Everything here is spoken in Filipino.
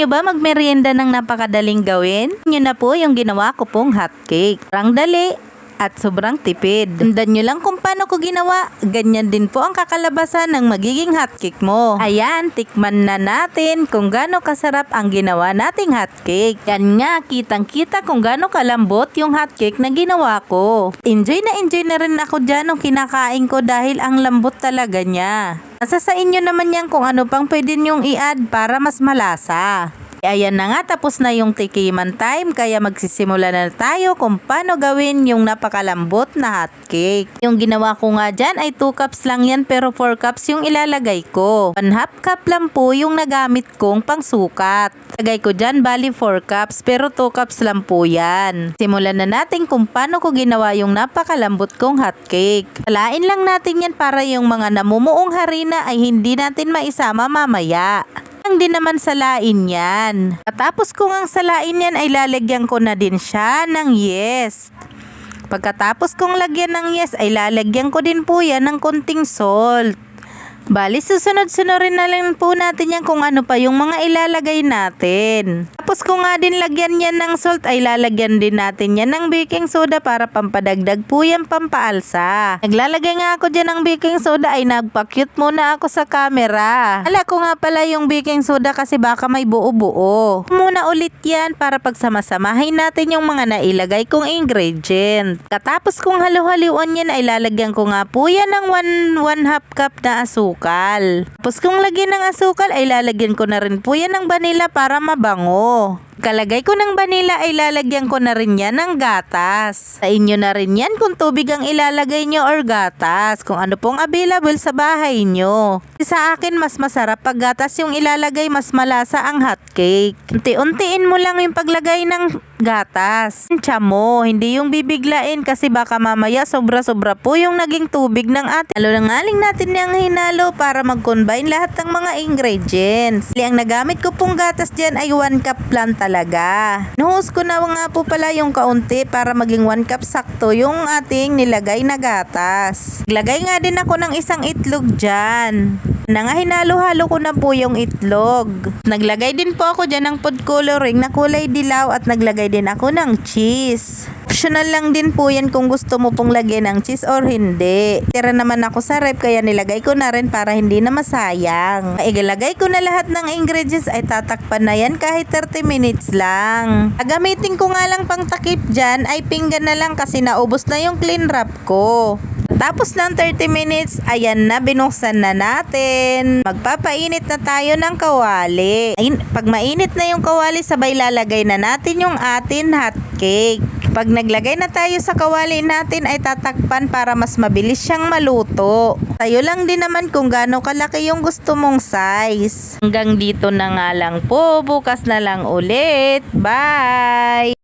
nyo ba magmerienda ng napakadaling gawin? Nyo na po yung ginawa ko pong hotcake. Parang dali at sobrang tipid. Tundan nyo lang kung paano ko ginawa. Ganyan din po ang kakalabasan ng magiging hotcake mo. Ayan, tikman na natin kung gaano kasarap ang ginawa nating hotcake. Yan nga, kitang kita kung gaano kalambot yung hotcake na ginawa ko. Enjoy na enjoy na rin ako dyan nung kinakain ko dahil ang lambot talaga niya. Nasa sa inyo naman yan kung ano pang pwede nyong i-add para mas malasa. Ayan na nga, tapos na yung tikiman time, kaya magsisimula na tayo kung paano gawin yung napakalambot na hotcake. Yung ginawa ko nga dyan ay 2 cups lang yan pero 4 cups yung ilalagay ko. 1 half cup lang po yung nagamit kong pangsukat. Lagay ko dyan bali 4 cups pero 2 cups lang po yan. Simulan na natin kung paano ko ginawa yung napakalambot kong hotcake. Alain lang natin yan para yung mga namumuong harina ay hindi natin maisama mamaya lang din naman salain yan. Katapos kong ang salain yan ay lalagyan ko na din siya ng yes. Pagkatapos kong lagyan ng yes ay lalagyan ko din po yan ng konting salt. Bali, susunod-sunurin na lang po natin yan kung ano pa yung mga ilalagay natin. Tapos kung nga din lagyan yan ng salt ay lalagyan din natin yan ng baking soda para pampadagdag po yan pampaalsa. Naglalagay nga ako dyan ng baking soda ay nagpa-cute muna ako sa camera. Ala ko nga pala yung baking soda kasi baka may buo-buo. Muna ulit yan para pagsamasamahin natin yung mga nailagay kong ingredient. Katapos kong halu-haluan yan ay lalagyan ko nga po yan ng 1 half cup na asukal. Tapos kung lagyan ng asukal ay lalagyan ko na rin po yan ng vanilla para mabango. Oh. Kalagay ko ng vanilla ay lalagyan ko na rin yan ng gatas. Sa inyo na rin yan kung tubig ang ilalagay nyo or gatas. Kung ano pong available sa bahay nyo. Sa akin mas masarap pag gatas yung ilalagay mas malasa ang hotcake. Unti-untiin mo lang yung paglagay ng gatas. Tiyan mo, hindi yung bibiglain kasi baka mamaya sobra-sobra po yung naging tubig ng atin. Halo lang aling natin yung hinalo para mag-combine lahat ng mga ingredients. Ang nagamit ko pong gatas dyan ay 1 cup lang talaga. Nuhos ko na nga po pala yung kaunti para maging 1 cup sakto yung ating nilagay na gatas. Naglagay nga din ako ng isang itlog dyan. Na nga hinalo-halo ko na po yung itlog. Naglagay din po ako dyan ng food coloring na kulay dilaw at naglagay din ako ng cheese. Optional lang din po yan kung gusto mo pong lagyan ng cheese or hindi. Tira naman ako sa rep kaya nilagay ko na rin para hindi na masayang. Igalagay ko na lahat ng ingredients ay tatakpan na yan kahit 30 minutes lang. Gagamitin ko nga lang pang takip dyan ay pinggan na lang kasi naubos na yung clean wrap ko. Tapos ng 30 minutes, ayan na, binuksan na natin. Magpapainit na tayo ng kawali. Ayun, pag mainit na yung kawali, sabay lalagay na natin yung atin hot cake. Pag naglagay na tayo sa kawali natin ay tatakpan para mas mabilis siyang maluto. Tayo lang din naman kung gaano kalaki yung gusto mong size. Hanggang dito na nga lang po. Bukas na lang ulit. Bye!